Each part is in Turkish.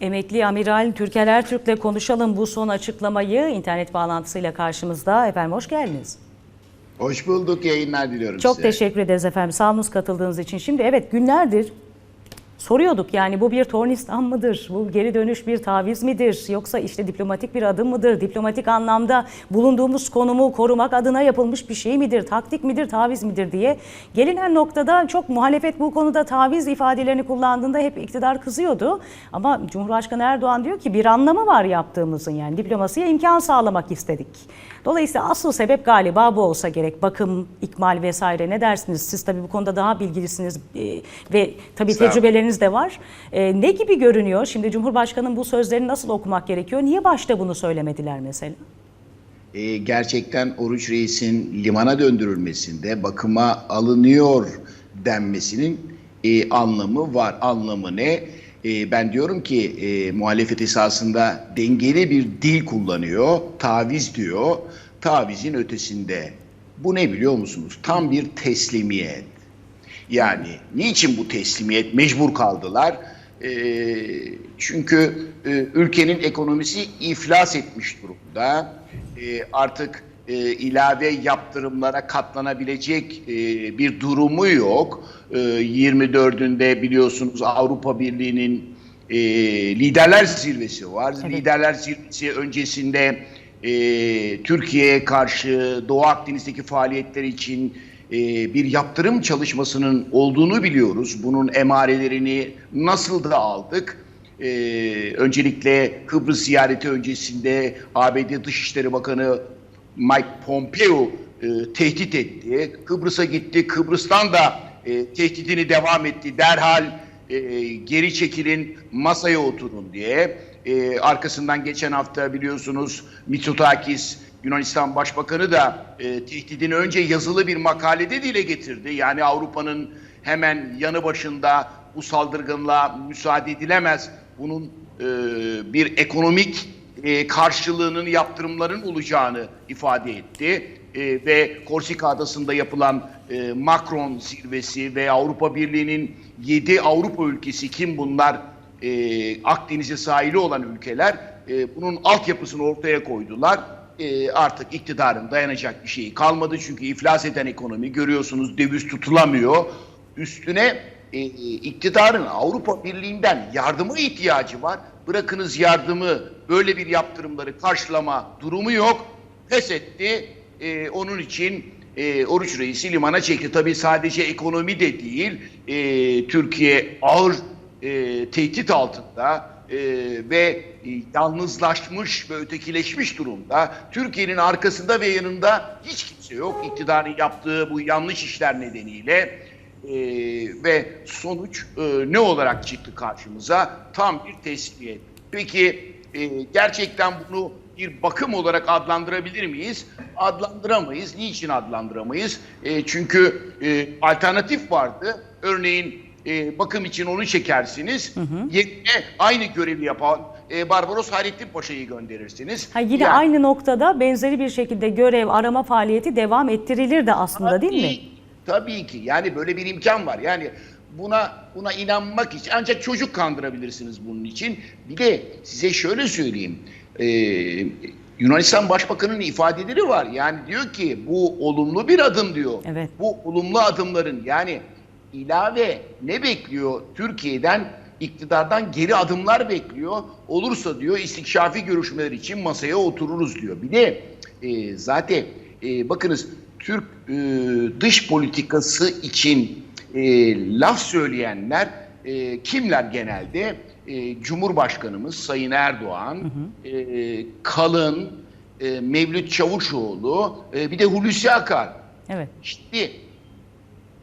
Emekli Amiral Türker Ertürk'le konuşalım bu son açıklamayı internet bağlantısıyla karşımızda. Efendim hoş geldiniz. Hoş bulduk. Yayınlar diliyorum Çok size. teşekkür ederiz efendim sağolunuz katıldığınız için. Şimdi evet günlerdir soruyorduk yani bu bir tornistan mıdır? Bu geri dönüş bir taviz midir? Yoksa işte diplomatik bir adım mıdır? Diplomatik anlamda bulunduğumuz konumu korumak adına yapılmış bir şey midir? Taktik midir? Taviz midir diye. Gelinen noktada çok muhalefet bu konuda taviz ifadelerini kullandığında hep iktidar kızıyordu. Ama Cumhurbaşkanı Erdoğan diyor ki bir anlamı var yaptığımızın yani diplomasiye imkan sağlamak istedik. Dolayısıyla asıl sebep galiba bu olsa gerek. Bakım, ikmal vesaire ne dersiniz? Siz tabii bu konuda daha bilgilisiniz e, ve tabii Sağ olun. tecrübeleriniz de var. E, ne gibi görünüyor? Şimdi Cumhurbaşkanı'nın bu sözlerini nasıl okumak gerekiyor? Niye başta bunu söylemediler mesela? Ee, gerçekten Oruç Reis'in limana döndürülmesinde bakıma alınıyor denmesinin e, anlamı var. Anlamı ne? E, ben diyorum ki e, muhalefet esasında dengeli bir dil kullanıyor. Taviz diyor. Tavizin ötesinde. Bu ne biliyor musunuz? Tam bir teslimiyet. Yani niçin bu teslimiyet mecbur kaldılar? Ee, çünkü e, ülkenin ekonomisi iflas etmiş durumda. Ee, artık e, ilave yaptırımlara katlanabilecek e, bir durumu yok. Ee, 24'ünde biliyorsunuz Avrupa Birliği'nin e, liderler zirvesi var. Evet. Liderler zirvesi öncesinde e, Türkiye'ye karşı Doğu Akdeniz'deki faaliyetler için e, bir yaptırım çalışmasının olduğunu biliyoruz. Bunun emarelerini nasıl da aldık? E, öncelikle Kıbrıs ziyareti öncesinde ABD Dışişleri Bakanı Mike Pompeo e, tehdit etti. Kıbrıs'a gitti. Kıbrıs'tan da e, tehdidini devam etti. Derhal e, geri çekilin, masaya oturun diye. E, arkasından geçen hafta biliyorsunuz Mitsotakis Yunanistan Başbakanı da e, tehdidini önce yazılı bir makalede dile getirdi. Yani Avrupa'nın hemen yanı başında bu saldırganlığa müsaade edilemez. Bunun e, bir ekonomik e, karşılığının yaptırımların olacağını ifade etti. E, ve Korsika Adası'nda yapılan e, Macron zirvesi ve Avrupa Birliği'nin 7 Avrupa ülkesi kim bunlar? E, Akdeniz'e sahili olan ülkeler e, bunun altyapısını ortaya koydular. E, artık iktidarın dayanacak bir şeyi kalmadı çünkü iflas eden ekonomi görüyorsunuz döviz tutulamıyor. Üstüne e, iktidarın Avrupa Birliği'nden yardıma ihtiyacı var. Bırakınız yardımı böyle bir yaptırımları karşılama durumu yok. Pes etti. E, onun için e, Oruç Reis'i limana çekti. Tabii sadece ekonomi de değil. E, Türkiye ağır tehdit altında e, ve e, yalnızlaşmış ve ötekileşmiş durumda. Türkiye'nin arkasında ve yanında hiç kimse yok. İktidarın yaptığı bu yanlış işler nedeniyle e, ve sonuç e, ne olarak çıktı karşımıza? Tam bir teslimiyet. Peki e, gerçekten bunu bir bakım olarak adlandırabilir miyiz? Adlandıramayız. Niçin adlandıramayız? E, çünkü e, alternatif vardı. Örneğin e, bakım için onu çekersiniz. Yerine aynı görevi yapan e, Barbaros Hayrettin Paşa'yı gönderirsiniz. Ha, yine Yani- aynı noktada benzeri bir şekilde görev arama faaliyeti devam ettirilir de aslında değil mi? Tabii- Tabii ki. Yani böyle bir imkan var. Yani buna buna inanmak için ancak çocuk kandırabilirsiniz bunun için. Bir de size şöyle söyleyeyim. Ee, Yunanistan Başbakanı'nın ifadeleri var. Yani diyor ki bu olumlu bir adım diyor. Evet. Bu olumlu adımların yani ilave ne bekliyor Türkiye'den? iktidardan geri adımlar bekliyor. Olursa diyor istikşafi görüşmeler için masaya otururuz diyor. Bir de e, zaten e, bakınız Türk e, dış politikası için e, laf söyleyenler e, kimler genelde? E, Cumhurbaşkanımız Sayın Erdoğan, e, Kalın, e, Mevlüt Çavuşoğlu, e, bir de Hulusi Akar. Evet. Şimdi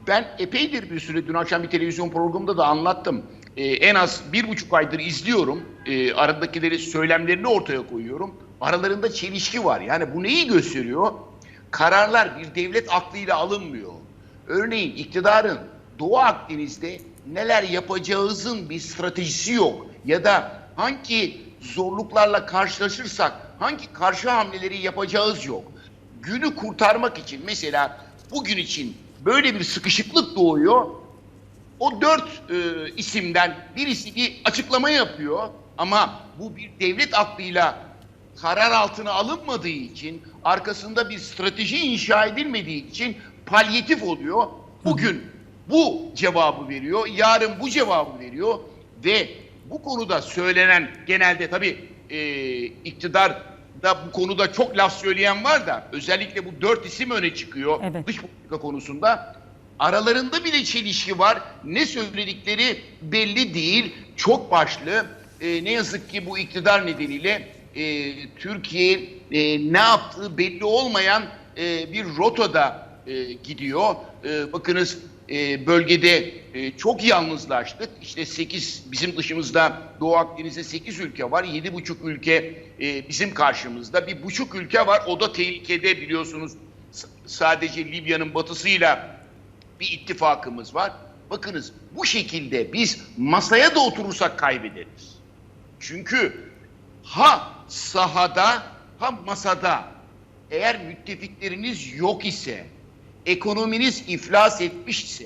ben epeydir bir süre dün akşam bir televizyon programında da anlattım. Ee, en az bir buçuk aydır izliyorum. Ee, aradakileri söylemlerini ortaya koyuyorum. Aralarında çelişki var. Yani bu neyi gösteriyor? Kararlar bir devlet aklıyla alınmıyor. Örneğin iktidarın Doğu Akdeniz'de neler yapacağımızın bir stratejisi yok. Ya da hangi zorluklarla karşılaşırsak hangi karşı hamleleri yapacağız yok. Günü kurtarmak için mesela bugün için böyle bir sıkışıklık doğuyor. O dört e, isimden birisi bir açıklama yapıyor. Ama bu bir devlet aklıyla karar altına alınmadığı için, arkasında bir strateji inşa edilmediği için palyatif oluyor. Bugün bu cevabı veriyor, yarın bu cevabı veriyor ve bu konuda söylenen genelde tabii e, iktidar da bu konuda çok laf söyleyen var da özellikle bu dört isim öne çıkıyor Evet. dış politika konusunda. Aralarında bile çelişki var. Ne söyledikleri belli değil. Çok başlı. E, ne yazık ki bu iktidar nedeniyle e, Türkiye e, ne yaptığı belli olmayan e, bir rotada e, gidiyor. E, bakınız e, bölgede e, çok yalnızlaştık. İşte 8 bizim dışımızda Doğu Akdeniz'de 8 ülke var. 7,5 ülke e, bizim karşımızda. Bir buçuk ülke var. O da tehlikede biliyorsunuz. Sadece Libya'nın batısıyla bir ittifakımız var. Bakınız bu şekilde biz masaya da oturursak kaybederiz. Çünkü ha sahada ha masada eğer müttefikleriniz yok ise, ekonominiz iflas etmiş ise,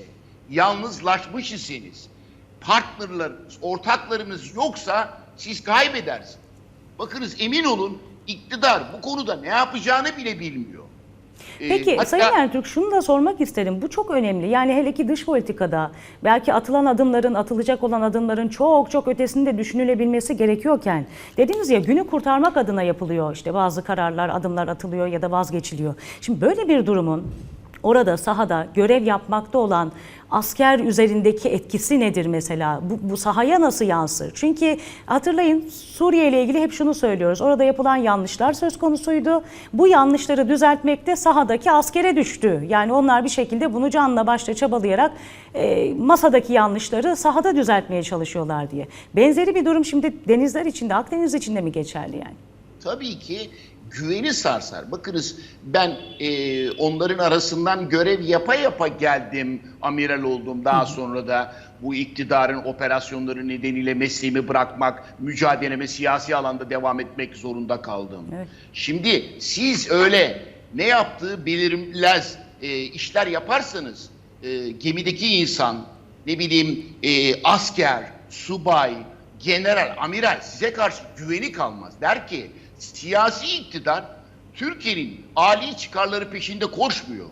yalnızlaşmış iseniz, partnerlarınız, ortaklarınız yoksa siz kaybedersiniz. Bakınız emin olun iktidar bu konuda ne yapacağını bile bilmiyor. Ee, Peki hatta- Sayın Ertürk şunu da sormak isterim. Bu çok önemli. Yani hele ki dış politikada belki atılan adımların, atılacak olan adımların çok çok ötesinde düşünülebilmesi gerekiyorken dediniz ya günü kurtarmak adına yapılıyor. işte bazı kararlar, adımlar atılıyor ya da vazgeçiliyor. Şimdi böyle bir durumun orada sahada görev yapmakta olan asker üzerindeki etkisi nedir mesela? Bu, bu sahaya nasıl yansır? Çünkü hatırlayın Suriye ile ilgili hep şunu söylüyoruz. Orada yapılan yanlışlar söz konusuydu. Bu yanlışları düzeltmekte sahadaki askere düştü. Yani onlar bir şekilde bunu canla başla çabalayarak e, masadaki yanlışları sahada düzeltmeye çalışıyorlar diye. Benzeri bir durum şimdi denizler içinde, Akdeniz içinde mi geçerli yani? tabii ki güveni sarsar. Bakınız ben e, onların arasından görev yapa yapa geldim, amiral oldum. Daha sonra da bu iktidarın operasyonları nedeniyle mesleğimi bırakmak, mücadeleme siyasi alanda devam etmek zorunda kaldım. Evet. Şimdi siz öyle ne yaptığı belirmez e, işler yaparsanız e, gemideki insan, ne bileyim e, asker, subay, general, amiral size karşı güveni kalmaz. Der ki siyasi iktidar Türkiye'nin âli çıkarları peşinde koşmuyor.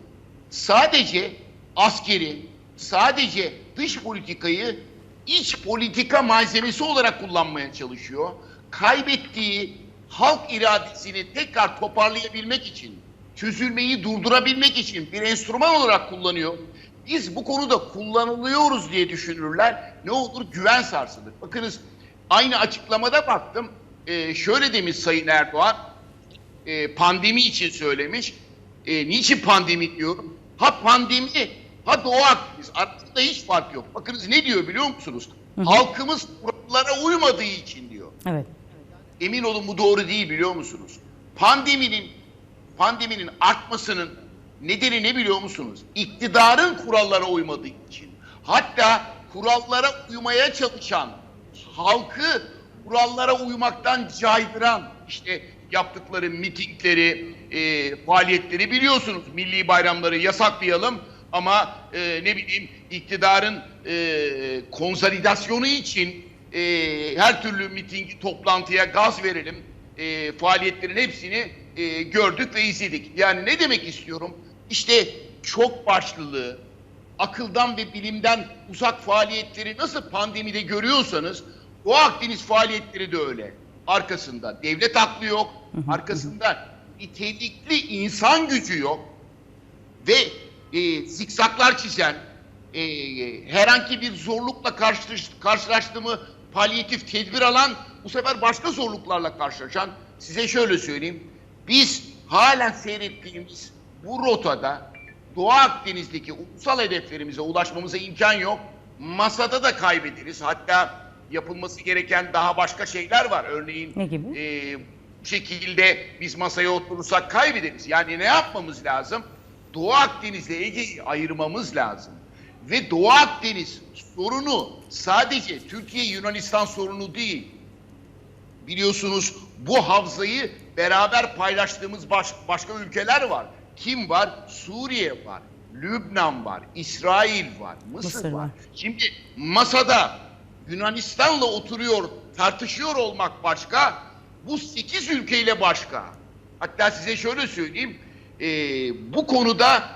Sadece askeri, sadece dış politikayı iç politika malzemesi olarak kullanmaya çalışıyor. Kaybettiği halk iradesini tekrar toparlayabilmek için, çözülmeyi durdurabilmek için bir enstrüman olarak kullanıyor. Biz bu konuda kullanılıyoruz diye düşünürler. Ne olur güven sarsılır. Bakınız aynı açıklamada baktım. Ee, şöyle demiş Sayın Erdoğan, e, pandemi için söylemiş. E, niçin pandemi diyorum? Ha pandemi, ha Doğu Akdeniz. Arasında hiç fark yok. Bakınız ne diyor biliyor musunuz? Halkımız kurallara uymadığı için diyor. Evet. Emin olun bu doğru değil biliyor musunuz? Pandeminin pandeminin artmasının nedeni ne biliyor musunuz? İktidarın kurallara uymadığı için. Hatta kurallara uymaya çalışan halkı kurallara uymaktan caydıran işte yaptıkları mitingleri, e, faaliyetleri biliyorsunuz. Milli bayramları yasaklayalım ama e, ne bileyim iktidarın e, konsolidasyonu için e, her türlü miting, toplantıya gaz verelim. E, faaliyetlerin hepsini e, gördük ve izledik. Yani ne demek istiyorum? İşte çok başlılığı, akıldan ve bilimden uzak faaliyetleri nasıl pandemide görüyorsanız Doğu Akdeniz faaliyetleri de öyle. Arkasında devlet aklı yok, arkasında nitelikli insan gücü yok ve e, zikzaklar çizen, e, herhangi bir zorlukla karşılaş, karşılaştı mı palyatif tedbir alan, bu sefer başka zorluklarla karşılaşan, size şöyle söyleyeyim, biz halen seyrettiğimiz bu rotada Doğu Akdeniz'deki ulusal hedeflerimize ulaşmamıza imkan yok. Masada da kaybederiz. Hatta yapılması gereken daha başka şeyler var. Örneğin Ne gibi? e, bu şekilde biz masaya oturursak kaybederiz. Yani ne yapmamız lazım? Doğu Akdeniz'le Ege'yi ayırmamız lazım. Ve Doğu Akdeniz sorunu sadece Türkiye-Yunanistan sorunu değil. Biliyorsunuz bu havzayı beraber paylaştığımız baş- başka ülkeler var. Kim var? Suriye var, Lübnan var, İsrail var, Mısır, Mısır var. var. Şimdi masada Yunanistan'la oturuyor tartışıyor olmak başka, bu 8 ülkeyle başka. Hatta size şöyle söyleyeyim, e, bu konuda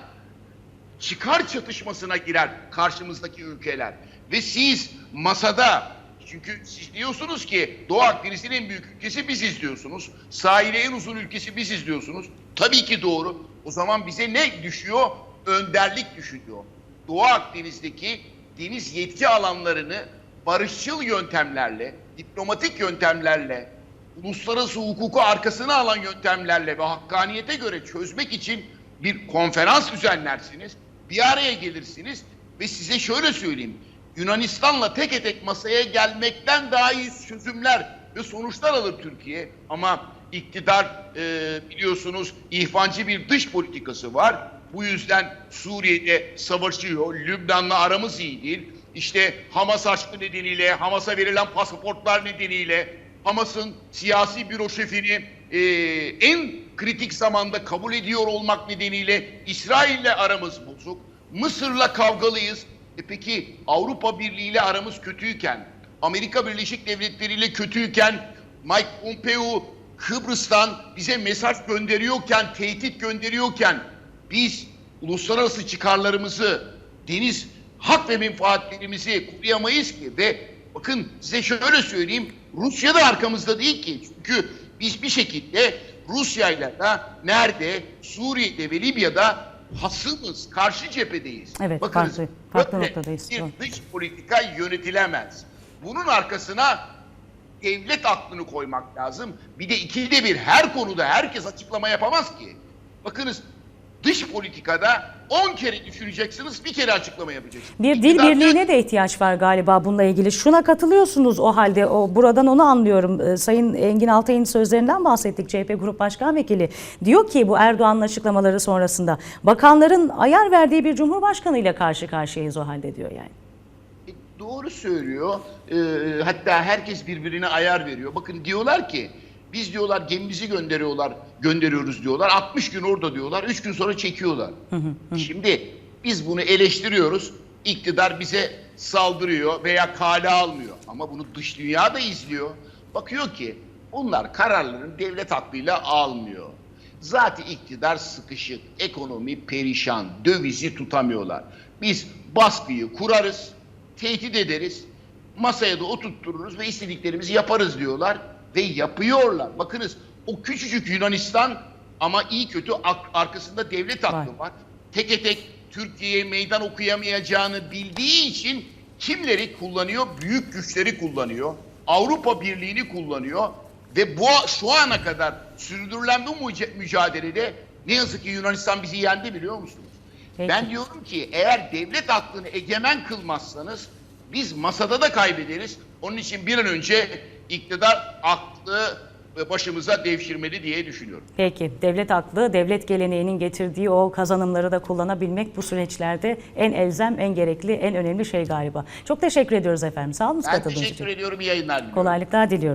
çıkar çatışmasına girer karşımızdaki ülkeler. Ve siz masada çünkü siz diyorsunuz ki Doğu Akdeniz'in en büyük ülkesi biziz diyorsunuz. Sahile en uzun ülkesi biziz diyorsunuz. Tabii ki doğru. O zaman bize ne düşüyor? Önderlik düşüyor. Doğu Akdeniz'deki deniz yetki alanlarını barışçıl yöntemlerle, diplomatik yöntemlerle, uluslararası hukuku arkasına alan yöntemlerle ve hakkaniyete göre çözmek için bir konferans düzenlersiniz. Bir araya gelirsiniz ve size şöyle söyleyeyim. Yunanistan'la tek tek masaya gelmekten daha iyi çözümler ve sonuçlar alır Türkiye. Ama iktidar e, biliyorsunuz ihvancı bir dış politikası var. Bu yüzden Suriye'de savaşıyor. Lübnan'la aramız iyi değil. İşte Hamas aşkı nedeniyle, Hamas'a verilen pasaportlar nedeniyle Hamas'ın siyasi büro şefini e, en kritik zamanda kabul ediyor olmak nedeniyle İsrail'le aramız bozuk. Mısır'la kavgalıyız. E peki Avrupa Birliği ile aramız kötüyken, Amerika Birleşik Devletleri ile kötüyken, Mike Pompeo Kıbrıs'tan bize mesaj gönderiyorken, tehdit gönderiyorken biz uluslararası çıkarlarımızı, deniz hak ve menfaatlerimizi koruyamayız ki ve bakın size şöyle söyleyeyim Rusya da arkamızda değil ki çünkü biz bir şekilde Rusya ile de nerede Suriye'de ve Libya'da hasımız, karşı cephedeyiz. Evet, Bakınız, farklı- farklı noktadayız. Bir dış politika yönetilemez. Bunun arkasına devlet aklını koymak lazım. Bir de ikide bir her konuda herkes açıklama yapamaz ki. Bakınız dış politikada 10 kere düşüneceksiniz, bir kere açıklama yapacaksınız. Bir dil İktidar birliğine de ihtiyaç var galiba bununla ilgili. Şuna katılıyorsunuz o halde. O buradan onu anlıyorum. Ee, Sayın Engin Altay'ın sözlerinden bahsettik. CHP Grup Başkan Vekili diyor ki bu Erdoğan'ın açıklamaları sonrasında bakanların ayar verdiği bir cumhurbaşkanı ile karşı karşıyayız o halde diyor yani. E, Doğru söylüyor. Ee, hatta herkes birbirine ayar veriyor. Bakın diyorlar ki biz diyorlar gemimizi gönderiyorlar, gönderiyoruz diyorlar. 60 gün orada diyorlar. 3 gün sonra çekiyorlar. Şimdi biz bunu eleştiriyoruz. İktidar bize saldırıyor veya kale almıyor. Ama bunu dış dünya da izliyor. Bakıyor ki bunlar kararlarını devlet aklıyla almıyor. Zaten iktidar sıkışık, ekonomi perişan, dövizi tutamıyorlar. Biz baskıyı kurarız, tehdit ederiz, masaya da oturttururuz ve istediklerimizi yaparız diyorlar ve yapıyorlar. Bakınız o küçücük Yunanistan ama iyi kötü arkasında devlet aklı Var. Teke tek Türkiye'ye meydan okuyamayacağını bildiği için kimleri kullanıyor? Büyük güçleri kullanıyor. Avrupa Birliği'ni kullanıyor ve bu şu ana kadar sürdürülen bu mücadelede ne yazık ki Yunanistan bizi yendi biliyor musunuz? Peki. Ben diyorum ki eğer devlet aklını egemen kılmazsanız biz masada da kaybederiz. Onun için bir an önce iktidar aklı başımıza devşirmeli diye düşünüyorum. Peki devlet aklı, devlet geleneğinin getirdiği o kazanımları da kullanabilmek bu süreçlerde en elzem, en gerekli, en önemli şey galiba. Çok teşekkür ediyoruz efendim. Sağ olun Ben teşekkür için. ediyorum. iyi yayınlar diliyorum. Kolaylıklar diliyoruz.